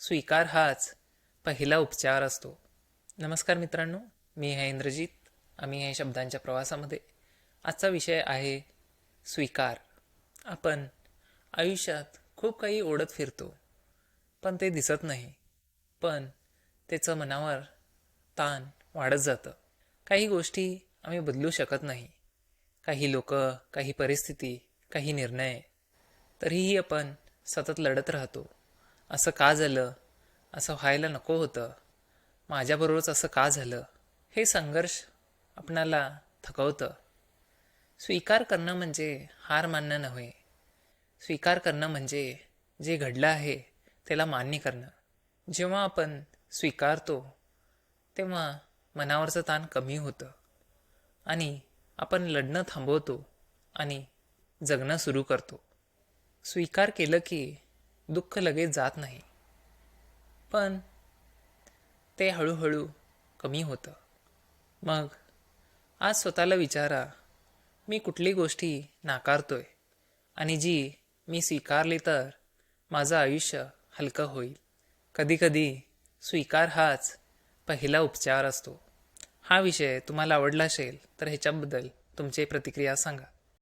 स्वीकार हाच पहिला उपचार असतो. नमस्कार मित्रांनो मी आहे इंद्रजित. आम्ही आहे शब्दांच्या प्रवासामध्ये. आजचा विषय आहे स्वीकार. आपण आयुष्यात खूप काही ओढत फिरतो पण ते दिसत नाही. पण त्याचं मनावर ताण वाढत जातं. काही गोष्टी आम्ही बदलू शकत नाही. काही लोक काही परिस्थिती काही निर्णय तरीही आपण सतत लढत राहतो. असं का झालं? असं व्हायला नको होतं. माझ्याबरोबरच असं का झालं? हे संघर्ष आपणाला थकवतं. स्वीकार करणं म्हणजे हार मानणं नव्हे. स्वीकार करणं म्हणजे जे घडलं आहे त्याला मान्य करणं. जेव्हा आपण स्वीकारतो तेव्हा मनावरचं ताण कमी होतं. आणि आपण लढणं थांबवतो आणि जगणं सुरू करतो. स्वीकार केलं की दुःख लगेच जात नाही. पण ते हळूहळू कमी होतं. मग आज स्वतःला विचारा मी कुठली गोष्टी नाकारतोय? आणि जी मी स्वीकारली तर माझं आयुष्य हलकं होईल. कधीकधी स्वीकार हाच पहिला उपचार असतो. हा विषय तुम्हाला आवडला असेल तर ह्याच्याबद्दल तुमची प्रतिक्रिया सांगा.